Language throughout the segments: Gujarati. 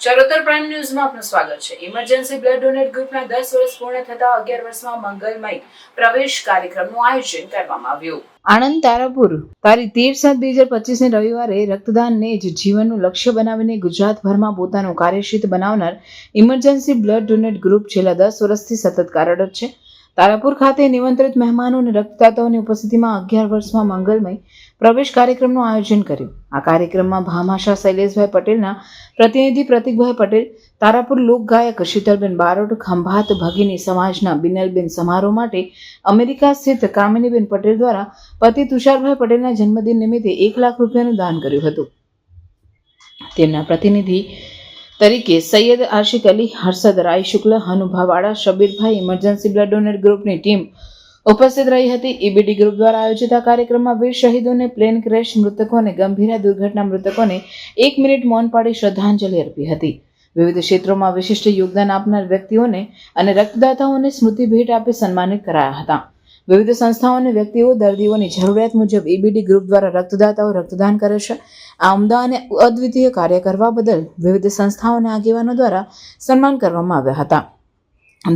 નમસ્કાર પ્રાઇમ ન્યૂઝમાં આપનું સ્વાગત છે. ઇમરજન્સી બ્લડ ડોનેટ ગ્રુપના દસ વર્ષ પૂર્ણ થતા અગિયાર વર્ષમાં મંગલમય પ્રવેશ કાર્યક્રમનું આયોજન કરવામાં આવ્યું. આણંદ તારાપુર. તારીખ તેર સાત બે હજાર પચીસને રવિવારે રક્તદાનને જ જીવનનું લક્ષ્ય બનાવીને ગુજરાતભરમાં પોતાનું કાર્યશીત બનાવનાર ઇમરજન્સી બ્લડ ડોનેટ ગ્રુપ છેલ્લા દસ વર્ષથી સતત કાર્યરત છે. તારાપુર ખાતે નિમંત્રિત મહેમાનો અને રક્તદાતાઓની ઉપસ્થિતિમાં અગિયાર વર્ષમાં મંગલમય પ્રવેશ કાર્યક્રમનું આયોજન કર્યું. આ કાર્યક્રમમાં ભામાશા શૈલેષભાઈ પટેલના પ્રતિનિધિ પ્રતિકભાઈ પટેલ, તારાપુર લોકગાયક શીતલબેન બારોટ, ખંભાત ભગીની સમાજના બિનલબેન સમારોહ માટે અમેરિકા સ્થિત કામિનીબેન પટેલ દ્વારા પતિ તુષારભાઈ પટેલના જન્મદિન નિમિત્તે એક લાખ રૂપિયાનું દાન કર્યું હતું. તેમના પ્રતિનિધિ તરીકે સૈયદ આશિક અલી, હર્ષદ રાય શુક્લ હનુભાવાળા શબીરભાઈ ઇમરજન્સી બ્લડ ડોનેટ ગ્રુપની ટીમ ઉપસ્થિત રહી હતી. ઈબીડી ગ્રુપ દ્વારા આયોજિત આ કાર્યક્રમમાં વીર શહીદોને પ્લેન ક્રેશ મૃતકો અને ગંભીર દુર્ઘટના, મૃતકોને એક મિનિટ મૌન પાડી શ્રદ્ધાંજલિ અર્પી હતી. વિવિધ ક્ષેત્રોમાં વિશિષ્ટ યોગદાન આપનાર વ્યક્તિઓને અને રક્તદાતાઓને સ્મૃતિ ભેટ આપી સન્માનિત કરાયા હતા. વિવિધ સંસ્થાઓ અને વ્યક્તિઓ દર્દીઓની જરૂરિયાત મુજબ ઈબીડી ગ્રુપ દ્વારા રક્તદાતાઓ રક્તદાન કરે છે. આ ઉમદા અને અદ્વિતીય કાર્ય કરવા બદલ વિવિધ સંસ્થાઓ અને આગેવાનો દ્વારા સન્માન કરવામાં આવ્યા હતા.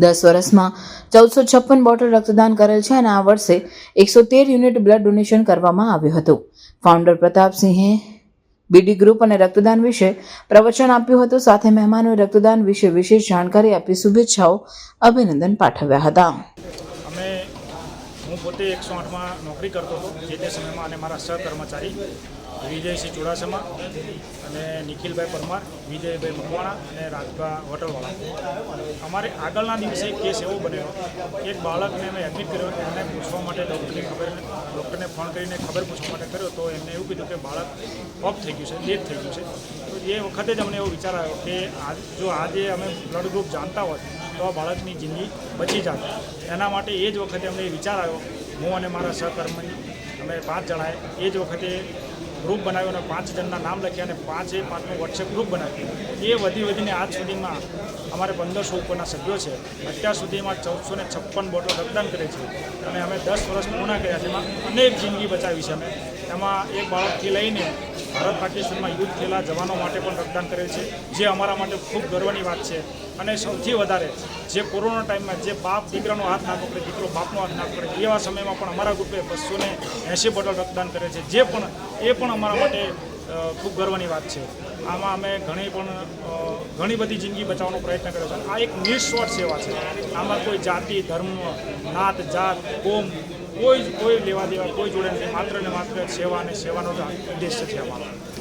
દસ વર્ષમાં ચૌદસો છપ્પન બોટલ રક્તદાન કરેલ છે અને આ વર્ષે એકસો તેર યુનિટ બ્લડ ડોનેશન કરવામાં આવ્યું હતું. ફાઉન્ડર પ્રતાપસિંહે બીડી ગ્રુપ અને રક્તદાન વિશે પ્રવચન આપ્યું હતું. સાથે મહેમાનોએ રક્તદાન વિશે વિશેષ જાણકારી આપી શુભેચ્છાઓ, અભિનંદન પાઠવ્યા હતા. પોતે એકસો આઠમાં નોકરી કરતો હતો જે તે સમયમાં અને મારા સહકર્મચારી વિજયસિંહ ચુડાસમા અને નિખિલભાઈ પરમાર, વિજયભાઈ મકવાણા અને રાજભા વટલવાળા અમારે આગળના દિવસે એક કેસ એવો બન્યો. કે એક બાળકને અમે એડમિટ કર્યો એને પૂછવા માટે ડૉક્ટરની ખબર ડૉક્ટરને ફોન કરીને ખબર પૂછવા માટે કર્યો તો એમને એવું કીધું કે બાળક ઓફ થઈ ગયું છે ડેથ થઈ ગયું છે. તો એ વખતે જ અમને એવો વિચાર આવ્યો કે આજ, જો આજે અમે બ્લડ ગ્રુપ જાણતા હોત તો આ બાળકની જિંદગી બચી જાત એના માટે એ જ વખતે અમને વિચાર આવ્યો. હું અને મારા સહકર્મી, અમે પાંચ જણાએ એ જ વખતે ગ્રુપ બનાવ્યો અને પાંચ જણના નામ લખ્યા અને પાંચે પાંચનું વોટ્સએપ ગ્રુપ બનાવ્યું. એ વધી વધીને આજ સુધીમાં અમારે પંદરસો ઉપરના સભ્યો છે. અત્યાર સુધીમાં ચૌદસો ને છપ્પન બોટલ રક્તદાન કરે છે. અને અમે દસ વર્ષ પૂર્ણ કર્યા છે. એમાં અનેક જિંદગી બચાવી છે. અમે એમાં એક બાળકથી લઈને ભારત પાકિસ્તાનમાં યુદ્ધ થયેલા જવાનો માટે પણ રક્તદાન કરેલ છે, જે અમારા માટે ખૂબ ગર્વની વાત છે. અને સૌથી વધારે, જે કોરોના ટાઈમમાં જે બાપ દીકરાનો હાથ ના પકડે, દીકરો બાપનો હાથ ના પકડે, એવા સમયમાં પણ અમારા ગ્રુપે બસો ને એંસી બોટલ રક્તદાન કરે છે, જે પણ, એ પણ અમારા માટે ખૂબ ગર્વની વાત છે. આમાં અમે ઘણી પણ ઘણી બધી જિંદગી બચાવવાનો પ્રયત્ન કર્યો છે. આ એક નિઃસ્વાર્થ સેવા છે. આમાં કોઈ જાતિ, ધર્મ, નાત, જાત, કોમ કોઈ કોઈ લેવા દેવા કોઈ જોડે નથી માત્ર ને માત્ર સેવા અને સેવાનો ઉદ્દેશ્ય છે અમારો.